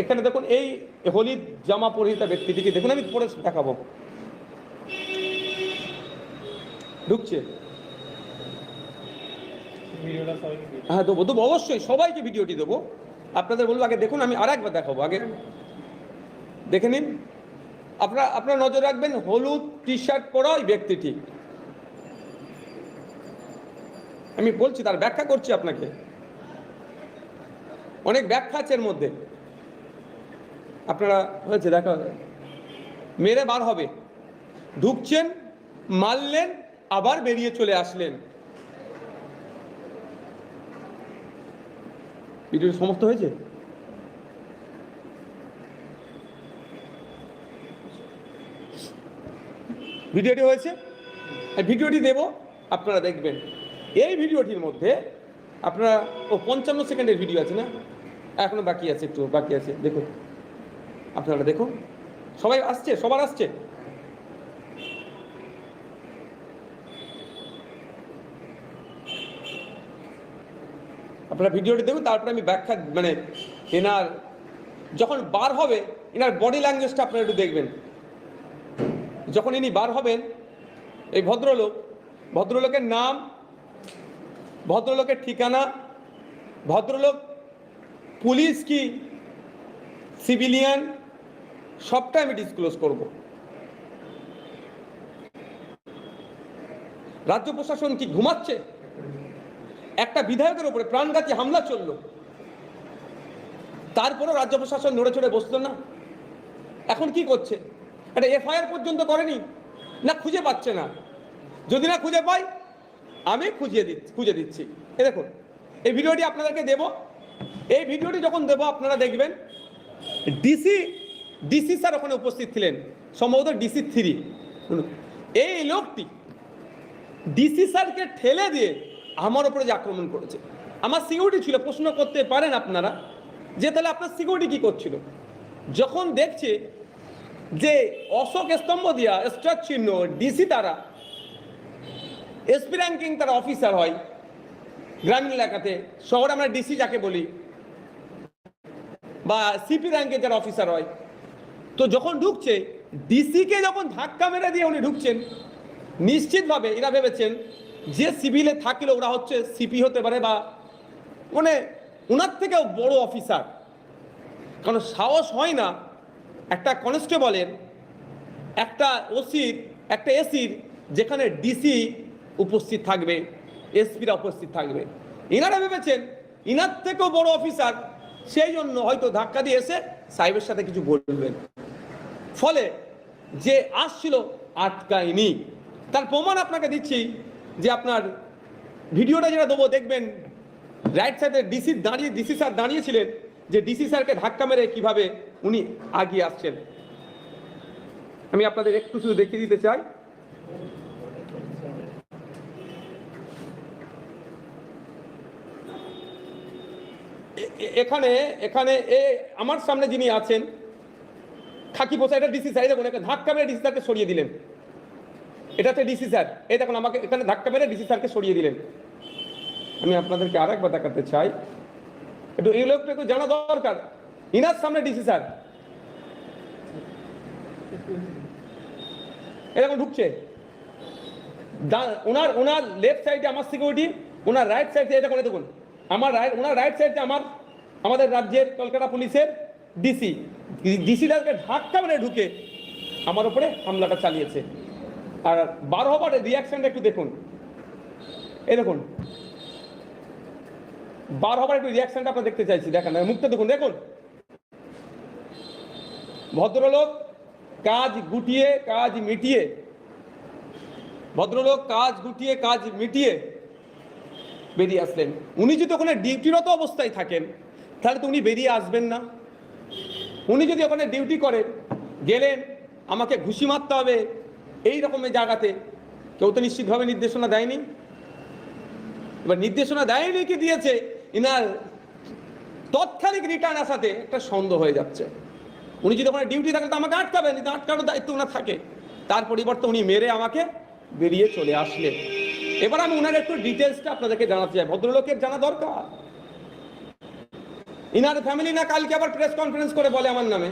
এখানে দেখুন এই হলির জামা পরিহিতা ব্যক্তিটিকে দেখুন আমি পরে দেখাবো। ঢুকছে? হ্যাঁ দেবো দেবো অবশ্যই সবাইকে ভিডিওটি দেবো। আপনাদের বলব আগে দেখুন আমি আর একবার দেখাবো আগে। দেখে নিন। আপনারা আপনারা নজর রাখবেন হলুদ টি শার্ট পরা ওই ব্যক্তিটি। আমি বলছি তার ব্যাখ্যা করছি আপনাকে। অনেক ব্যাখ্যা আছে এর মধ্যে। আপনারা হয়েছে, দেখা মেরে বার হবে। ঢুকছেন, মারলেন, আবার বেরিয়ে চলে আসলেন। ভিডিওটি সমস্ত হয়েছে? ভিডিওটি হয়েছে? ভিডিওটি দেব, আপনারা দেখবেন। এই ভিডিওটির মধ্যে আপনারা, ও পঞ্চান্ন সেকেন্ডের ভিডিও আছে না? এখনও বাকি আছে একটু, বাকি আছে, দেখুন। আপনারা দেখুন। সবাই আসছে, সবার আসছে। আপনারা ভিডিওটি দেখুন, তারপরে আমি ব্যাখ্যা মানে এনার যখন বার হবে, এনার বডি ল্যাঙ্গুয়েজটা আপনারা একটু দেখবেন। যখন ইনি বার হবেন, এই ভদ্রলোক, ভদ্রলোকের নাম, ভদ্রলোকের ঠিকানা, ভদ্রলোক পুলিশ কি, সিভিলিয়ান সবটা আমি ডিসক্লোজ করব। রাজ্য প্রশাসন কি ঘুমাচ্ছে? একটা বিধায়কের উপরে প্রাণঘাতী হামলা চলল। তারপরেও রাজ্য প্রশাসন নড়ে চড়ে বসল না। এখন কি করছে? একটা এফআইআর পর্যন্ত করেনি? না, খুঁজে পাচ্ছে না। যদি না খুঁজে পাই, আমি খুঁজিয়ে দিচ্ছি, খুঁজে দিচ্ছি। এ দেখুন, এই ভিডিওটি আপনাদেরকে দেব। এই ভিডিওটি যখন দেব, আপনারা দেখবেন ডিসি ডিসি স্যার ওখানে উপস্থিত ছিলেন, সম্ভবত ডিসি থ্রি এই লোকটি ডিসি স্যারকে ঠেলে দিয়ে আমার উপরে যে আক্রমণ করেছে। আমার সিকিউরিটি ছিল, প্রশ্ন করতে পারেন আপনারা যে তাহলে আপনার সিকিউরিটি কী করছিল? যখন দেখছে যে অশোক স্তম্ভ দিয়া স্টার চিহ্ন ডিসি তারা এসপি র্যাঙ্কিং তারা অফিসার হয়, গ্রামীণ এলাকাতে, শহরে আমরা ডিসি যাকে বলি, বা সিপি র্যাঙ্কে যারা অফিসার হয় তো যখন ঢুকছে ডিসিকে যখন ধাক্কা মেরে দিয়ে উনি ঢুকছেন, নিশ্চিতভাবে এরা ভেবেছেন যে সিভিলে থাকলে ওরা হচ্ছে সিপি হতে পারে বা মানে ওনার থেকেও বড় অফিসার। কারণ সাহস হয় না একটা কনস্টেবলের, একটা ওসির, একটা এসির যেখানে ডিসি উপস্থিত থাকবে এসপিরা উপস্থিত থাকবে। ইনারা ভেবেছেন ইনার থেকেও বড় অফিসার, সেই জন্য হয়তো ধাক্কা দিয়ে এসে সাহেবের সাথে কিছু বলবেন। ফলে যে আসছিল আটকায়নি। তার প্রমাণ আপনাকে দিচ্ছি যে আপনার ভিডিওটা যেটা দেবো, দেখবেন রাইট সাইডে ডিসি দাঁড়িয়ে ডিসি স্যার দাঁড়িয়েছিলেন যে ডিসি স্যারকে ধাক্কা মেরে কীভাবে উনি আগিয়ে আসছেন। আমি আপনাদের একটু শুধু দেখিয়ে দিতে চাই। এখানে এখানে এ, আমার সামনে যিনি আছেন খাকি পোষা এটা ডিসি স্যার দেখুন ধাক্কা মেরে ডিসি স্যারকে সরিয়ে দিলেন। এটা হচ্ছে ডিসি স্যার এই দেখুন, আমাকে এখানে ধাক্কা মেরে ডিসি স্যারকে সরিয়ে দিলেন। আমি আপনাদেরকে আর একবার দেখাতে চাই। একটু এই লোকটা একটু জানা দরকার। ইনার সামনে ডিসি স্যার এরকম ঢুকছে। ওনার ওনার লেফট সাইডে আমার সিকিউরিটি ওনার রাইট সাইডে এটা করে দেখুন। আমার রাইট ওনার রাইট সাইডে আমার, আমাদের রাজ্যের কলকাতা পুলিশের ডিসি ডিসিটাকে ধাক্কা মেরে ঢুকে আমার উপরে হামলাটা চালিয়েছে। আর বার হবার রিয়াকশনটা একটু দেখুন। এই দেখুন। বার হবার একটু রিয়াকশনটা আপনার দেখতে চাইছি, দেখেন মুখটা দেখুন দেখুন। ভদ্রলোক কাজ গুটিয়ে, কাজ মিটিয়ে, ভদ্রলোক কাজ গুটিয়ে, কাজ মিটিয়ে বেরিয়ে আসলেন। উনি যদি ওখানে ডিউটিরত অবস্থায় থাকেন, তাহলে তো উনি বেরিয়ে আসবেন না। উনি যদি ওখানে ডিউটি করেন গেলেন, আমাকে ঘুষি মারতে হবে, এই রকমের জায়গাতে, কেউ তো নিশ্চিতভাবে নির্দেশনা দেয়নি। এবার নির্দেশনা দেয়নি কি দিয়েছে, ইনার তৎক্ষণিক রিটার্ন আসাতে একটা সন্দেহ হয়ে যাচ্ছে। উনি যদি ওখানে ডিউটি থাকে, তো আমাকে আটকাবেন, কিন্তু আটকানোর দায়িত্ব ওনার থাকে। তার পরিবর্তে উনি মেরে আমাকে বেরিয়ে চলে আসলেন। এবার আমি ওনার একটু ডিটেলসটা আপনাদেরকে জানাতে চাই। ভদ্রলোকের জানা দরকার। ইনার ফ্যামিলি না, কালকে আবার প্রেস কনফারেন্স করে বলে আমার নামে।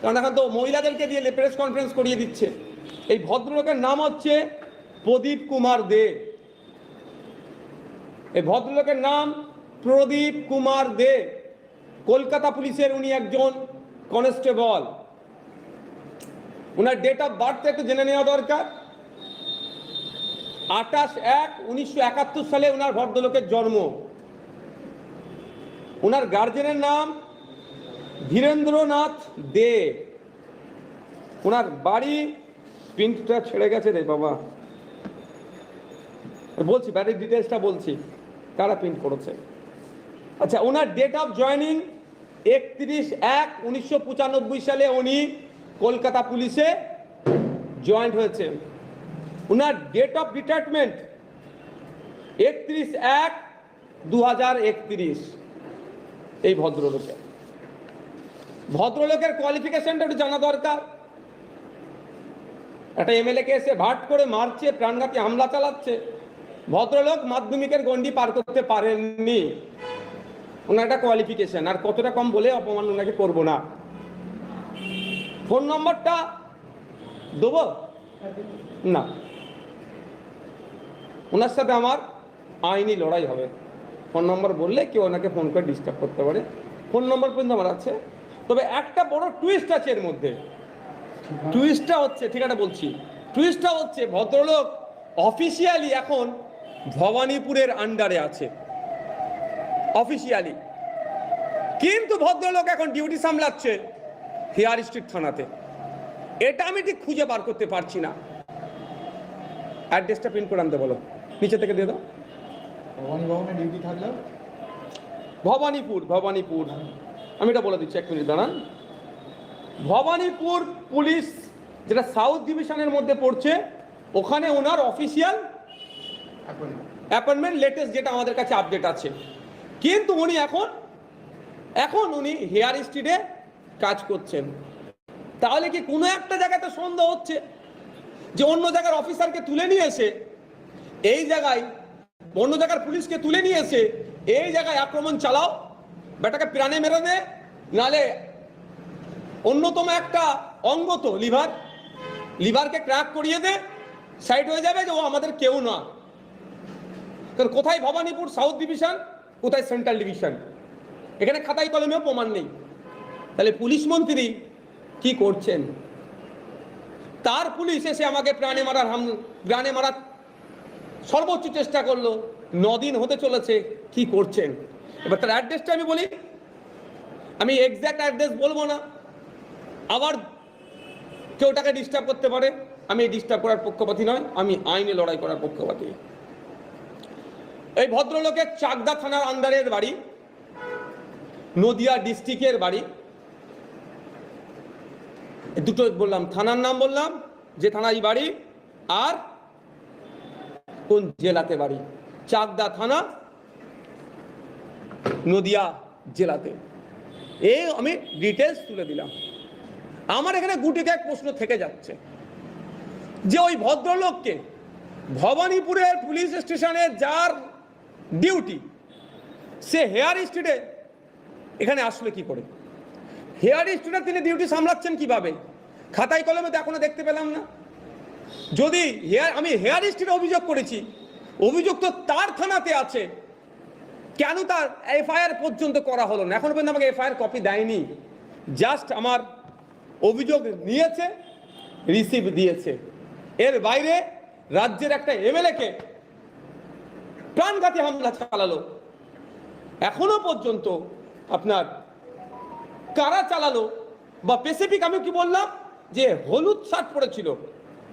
কারণ এখন তো মহিলাদেরকে দিয়ে প্রেস কনফারেন্স করিয়ে দিচ্ছে। এই ভদ্রলোকের নাম হচ্ছে প্রদীপ কুমার দে। এই ভদ্রলোকের নাম প্রদীপ কুমার দে। কলকাতা পুলিশের উনি একজন কনস্টেবল ওনার ডেট অফ বার্থ একটু জেনে নেওয়া দরকার। আঠাশ এক উনিশশো সালে ওনার ভদ্রলোকের জন্ম। ওনার গার্জেনের নাম ধীরেন্দ্রনাথ দে। ওনার বাড়ি প্রিন্টটা ছেড়ে গেছে রে বাবা। বলছি বাড়ির ডিটেলসটা বলছি, কারা প্রিন্ট করেছে? আচ্ছা ওনার ডেট অফ জয়নিং একত্রিশ এক উনিশশো সালে উনি কলকাতা পুলিশে জয়েন্ট হয়েছে। ওনার ডেট অফ রিটায়ারমেন্ট একত্রিশ এক দু এই ভদ্রলোকের ভদ্রলোকের কোয়ালিফিকেশনটা একটু জানা দরকার। একটা এমএলএ কে এসে ভাট করে মারছে, প্রাণঘাতী হামলা চালাচ্ছে। ভদ্রলোক মাধ্যমিকের গন্ডি পার করতে পারেননি। ওনার একটা কোয়ালিফিকেশন আর কতটা কম বলে অপমান ওনাকে করব না। ফোন নম্বরটা দেবো? না। ওনার সাথে আমার আইনি লড়াই হবে। ফোন নম্বর বললে কেউ ওনাকে ফোন করে ডিস্টার্ব করতে পারে। ফোন নম্বর পর্যন্ত আমার আছে। তবে একটা বড় টুইস্ট আছে এর মধ্যে। টুইস্টটা হচ্ছে ঠিক আছে বলছি টুইস্টটা হচ্ছে ভদ্রলোক অফিসিয়ালি এখন ভবানীপুরের আন্ডারে আছে। অফিসিয়ালি কিন্তু ভদ্রলোক এখন ডিউটি সামলাচ্ছে হেয়ার স্ট্রিট থানাতে। এটা আমি ঠিক খুঁজে বার করতে পারছি না। অ্যাড্রেসটা প্রিন্ট করে আনতে বলো। নিচে থেকে দিয়ে দাও। ভবানী ভবনে ডিউটি থাকলেও ভবানীপুর ভবানীপুর। আমি এটা বলে দিচ্ছি এক মিনিট দাঁড়ান। ভবানীপুর পুলিশ যেটা সাউথ ডিভিশনের মধ্যে পড়ছে ওখানে ওনার অফিসিয়াল অ্যাপয়েন্টমেন্ট লেটেস্ট যেটা আমাদের কাছে আপডেট আছে। কিন্তু উনি এখন এখন উনি হেয়ার স্ট্রিটে কাজ করছেন। তাহলে কি কোনো একটা জায়গাতে সন্দেহ হচ্ছে যে অন্য জায়গার অফিসারকে তুলে নিয়ে এসে এই জায়গায় অন্য জায়গার পুলিশকে তুলে নিয়ে এসে এই জায়গায় আক্রমণ চালাও, বেটাকে প্রাণে মেরে দে, নালে অন্যতম একটা অঙ্গ তো লিভার। লিভারকে ক্র্যাক করিয়ে দে, সাইড হয়ে যাবে যে ও আমাদের কেউ না। কারণ কোথায় ভবানীপুর, সাউথ ডিভিশন, কোথায় সেন্ট্রাল ডিভিশন? এখানে খাতাই কলমেও প্রমাণ নেই। তাহলে পুলিশ মন্ত্রী কি করছেন? তার পুলিশ এসে আমাকে প্রাণে মারার হাম প্রাণে মারার সর্বোচ্চ চেষ্টা করল, নদিন হতে চলেছে, কি করছেন? এবার তার অ্যাড্রেসটা আমি বলি। আমি এক্স্যাক্ট অ্যাড্রেস বলব না। আবার কেউ তাকে ডিস্টার্ব করতে পারে। আমি ডিস্টার্ব করার পক্ষপাতী নয়, আমি আইনে লড়াই করার পক্ষপাতী। এই ভদ্রলোকের চাকদা থানার আন্ডারের বাড়ি, নদিয়া ডিস্ট্রিক্টের বাড়ি। দুটো বললাম, থানার নাম বললাম, যে থানায় বাড়ি, আর কোন জেলাতে বাড়ি? চাকদা থানা, নদিয়া জেলাতে। এই আমি ডিটেলস তুলে দিলাম। আমার এখানে গুটিকে এক প্রশ্ন থেকে যাচ্ছে। যে ওই ভদ্রলোককে ভবানীপুরের পুলিশ স্টেশনে যার ডিউটি, সে হেয়ার স্ট্রিটে এখানে আসলে কি করে? হেয়ার স্ট্রিটে তিনি ডিউটি সামলাচ্ছেন কীভাবে? খাতায় কলমে তো এখনও দেখতে পেলাম না। যদি হেয়ার আমি হেয়ার স্ট্রিটে অভিযোগ করেছি, অভিযোগ তো তার থানাতে আছে। কেন তার এফআইআর পর্যন্ত করা হলো না? এখন পর্যন্ত আমাকে এফআইআর কপি দেয়নি। জাস্ট আমার অভিযোগ নিয়েছে রিসিভ দিয়েছে। এর বাইরে রাজ্যের একটা এমএলএকে প্রাণঘাতী হামলা চালালো। এখনও পর্যন্ত আপনার কারা চালালো বা স্পেসিফিক আমি কি বললাম যে হলুদ শার্ট পরেছিল।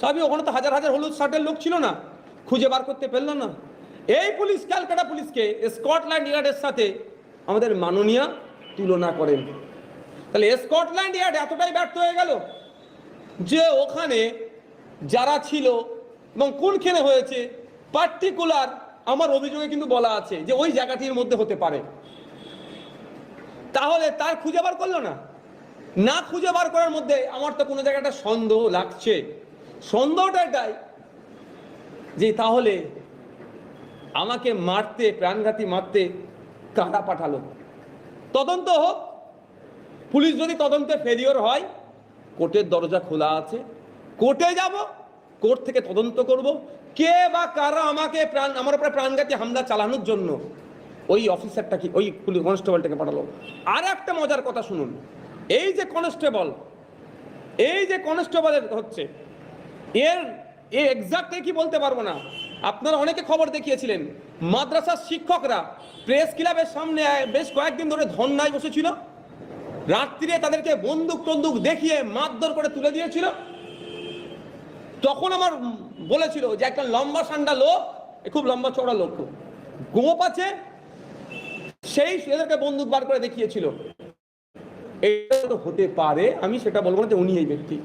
সবই ওখানে তো হাজার হাজার হলুদ শার্টের লোক ছিল না, খুঁজে বার করতে পারল না। এই পুলিশ, ক্যালকাটা পুলিশকে স্কটল্যান্ড ইয়ার্ডের সাথে আমাদের মাননীয়া তুলনা করেন। তাহলে স্কটল্যান্ড ইয়ার্ড এতটাই ব্যর্থ হয়ে গেল যে ওখানে যারা ছিল এবং কোনখানে হয়েছে, পার্টিকুলার আমার অভিযোগে কিন্তু বলা আছে যে ওই জায়গাটির মধ্যে হতে পারে। তাহলে তার খুঁজে বার করল না? না খুঁজে বার করার মধ্যে আমার তো কোনো জায়গাটা সন্দেহ লাগছে। সন্দেহটা এটাই যে তাহলে আমাকে মারতে, প্রাণঘাতী মারতে কারা পাঠালো? তদন্ত হোক। পুলিশ যদি তদন্তে ফেলিওর হয়, কোর্টের দরজা খোলা আছে। কোর্টে যাব, কোর্ট থেকে তদন্ত করব। কে বা কারা আমাকে প্রাণ, আমার উপরে প্রাণঘাতী হামলা চালানোর জন্য ওই অফিসারটা কি, ওই পুলিশ কনস্টেবলটাকে পাঠালো? আর একটা মজার কথা শুনুন। এই যে কনস্টেবল এই যে কনস্টেবলের হচ্ছে এর, এ এক্সাক্ট কি বলতে পারব না। আপনারা অনেকে খবর দেখিয়েছিলেন, মাদ্রাসার শিক্ষকরা প্রেস ক্লাবের সামনে, বেশ কয়েকদিন ধরে ধর্নায় বসেছিল। রাত্রিরে তাদেরকে বন্দুক টন্দুক দেখিয়ে মারধর করে তুলে দিয়েছিল। তখন আমার বলেছিল যে একটা লম্বা সান্ডা লোক খুব লম্বা চড়া লোক। গোপ আছে, সেই এদেরকে বন্দুক বার করে দেখিয়েছিল। এটা হতে পারে, আমি সেটা বলব না যে উনি এই ব্যক্তি।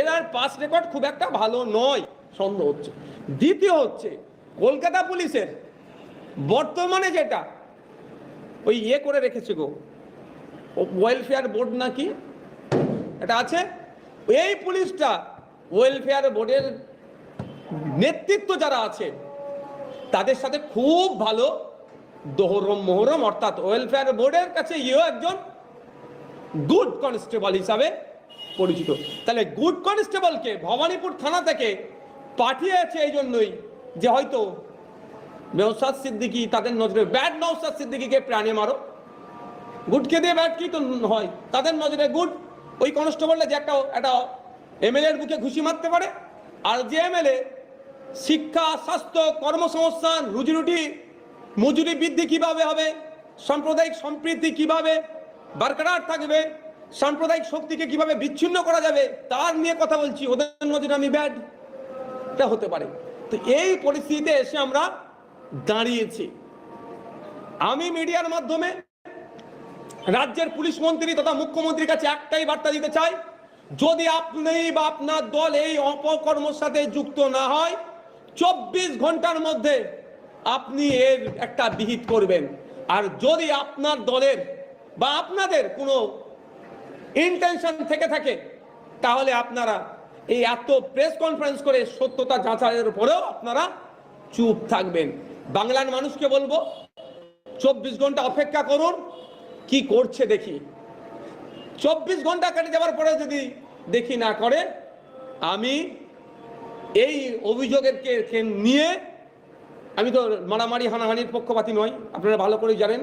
এর আর পাস রেকর্ড খুব একটা ভালো নয়। সন্দেহ হচ্ছে। দ্বিতীয় হচ্ছে, কলকাতা পুলিশের বর্তমানে যেটা, ওই ইয়ে করে রেখেছে গো ওয়েলফেয়ার বোর্ড নাকি? এটা আছে? এই পুলিশটা ওয়েলফেয়ার বোর্ডের নেতৃত্ব যারা আছে, তাদের সাথে খুব ভালো দোহরম মোহরম, অর্থাৎ ওয়েলফেয়ার বোর্ডের কাছে ইয়েও একজন গুড কনস্টেবল হিসাবে পরিচিত। তাহলে গুড কনস্টেবলকে ভবানীপুর থানা থেকে পাঠিয়েছে এই জন্যই যে হয়তো নৌসাদ সিদ্দিকি তাদের নজরে ব্যাড নৌসাদ সিদ্দিকিকে প্রাণে মারো। গুডকে দিয়ে ব্যাড কি তো হয়? তাদের নজরে গুড ওই কনস্টেবলটা যে একটা একটা এমএলএ এর বুকে ঘুষি মারতে পারে, আর যে এমএলএ শিক্ষা, স্বাস্থ্য, কর্মসংস্থান রুজি রুটি মজুরি বৃদ্ধি কীভাবে হবে, সাম্প্রদায়িক সম্প্রীতি কীভাবে বরকরার থাকবে সাম্প্রদায়িক শক্তিকে কীভাবে বিচ্ছিন্ন করা যাবে, তার নিয়ে কথা বলছি। ওদের নজরে আমি ব্যাড এটা হতে পারে। তো এই পরিস্থিতিতে এসে আমরা দাঁড়িয়েছি। আমি মিডিয়ার মাধ্যমে রাজ্যের পুলিশ মন্ত্রী তথা মুখ্যমন্ত্রীর কাছে একটাই বার্তা দিতে চাই। যদি আপনি বা আপনার দল এই অপকর্মের সাথে যুক্ত না হয়, চব্বিশ ঘণ্টার মধ্যে আপনি এর একটা বিহিত করবেন। আর যদি আপনার দলের বা আপনাদের কোনো ইন্টেনশন থেকে থাকে, তাহলে আপনারা এই এত প্রেস কনফারেন্স করে সত্যতা যাচাইয়ের পরেও আপনারা চুপ থাকবেন। বাংলার মানুষকে বলব, চব্বিশ ঘণ্টা অপেক্ষা করুন, কি করছে দেখি। চব্বিশ ঘণ্টা কেটে যাওয়ার পরে যদি দেখি না করে, আমি এই অভিযোগের নিয়ে, আমি তো মারামারি, হানাহানির পক্ষপাতী নয় আপনারা ভালো করেই জানেন।